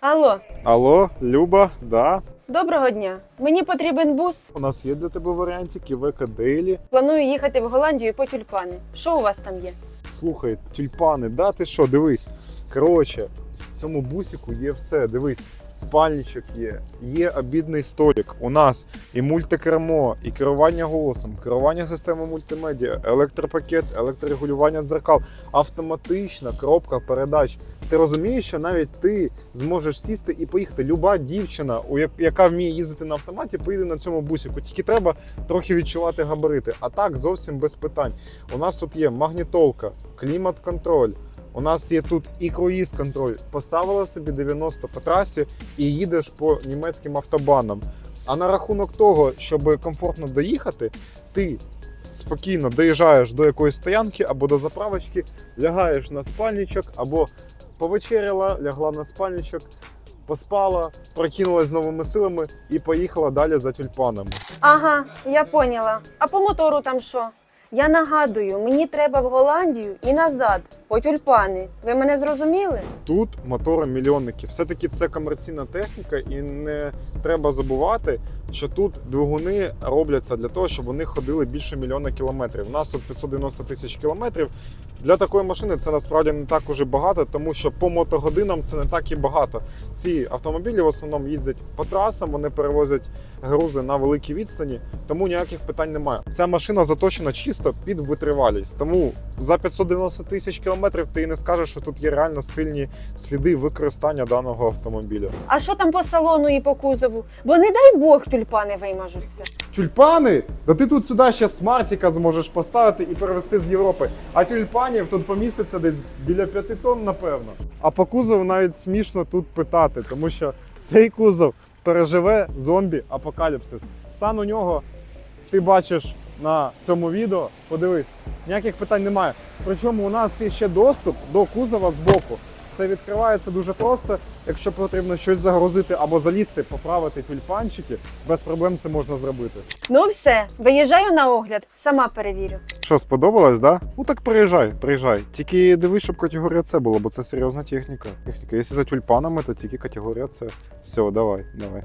Алло, Алло, Люба, да. доброго дня. Мені потрібен бус. У нас є для тебе варіантик, Івека Дейлі. Планую їхати в Голландію по тюльпани. Що у вас там є? Слухай, тюльпани, да ти що, дивись. Коротше, цьому бусику є все. Дивись, спальничок є, є обідний столик. У нас і мультикермо, і керування голосом, керування системою мультимедіа, електропакет, електрорегулювання дзеркал, автоматична коробка передач. Ти розумієш, що навіть ти зможеш сісти і поїхати. Люба дівчина, яка вміє їздити на автоматі, поїде на цьому бусику. Тільки треба трохи відчувати габарити. А так зовсім без питань. У нас тут є магнітолка, клімат-контроль. У нас є тут і круїз-контроль. Поставила собі 90 по трасі і їдеш по німецьким автобанам. А на рахунок того, щоб комфортно доїхати, ти спокійно доїжджаєш до якоїсь стоянки або до заправочки, лягаєш на спальничок, або повечеряла, лягла на спальничок, поспала, прокинулась з новими силами і поїхала далі за тюльпанами. Ага, я поняла. А по мотору там що? Я нагадую, мені треба в Голландію і назад, по тюльпани. Ви мене зрозуміли? Тут мотори мільйонники. Все-таки це комерційна техніка, і не треба забувати, що тут двигуни робляться для того, щоб вони ходили більше мільйона кілометрів. У нас тут 590 тисяч кілометрів. Для такої машини це насправді не так уже багато, тому що по мотогодинам це не так і багато. Ці автомобілі в основному їздять по трасам, вони перевозять грузи на великій відстані, тому ніяких питань немає. Ця машина заточена чисто під витривалість. Тому за 590 тисяч кілометрів ти і не скажеш, що тут є реально сильні сліди використання даного автомобіля. А що там по салону і по кузову? Бо не дай Бог тюльпани вимажуться. Тюльпани? Да ти тут сюди ще смартіка зможеш поставити і перевезти з Європи. А тюльпанів тут поміститься десь біля 5 тонн, напевно. А по кузову навіть смішно тут питати, тому що цей кузов переживе зомбі апокаліпсис. Стан у нього ти бачиш на цьому відео. Подивись, ніяких питань немає. Причому у нас є ще доступ до кузова з боку. Це відкривається дуже просто. Якщо потрібно щось загрузити або залізти, поправити тюльпанчики, без проблем це можна зробити. Ну все, виїжджаю на огляд, сама перевірю. Що, сподобалось, да? Ну так приїжджай, приїжджай. Тільки дивись, щоб категорія С була, бо це серйозна техніка. Техніка. Якщо за тюльпанами, то тільки категорія С. Все, давай, давай.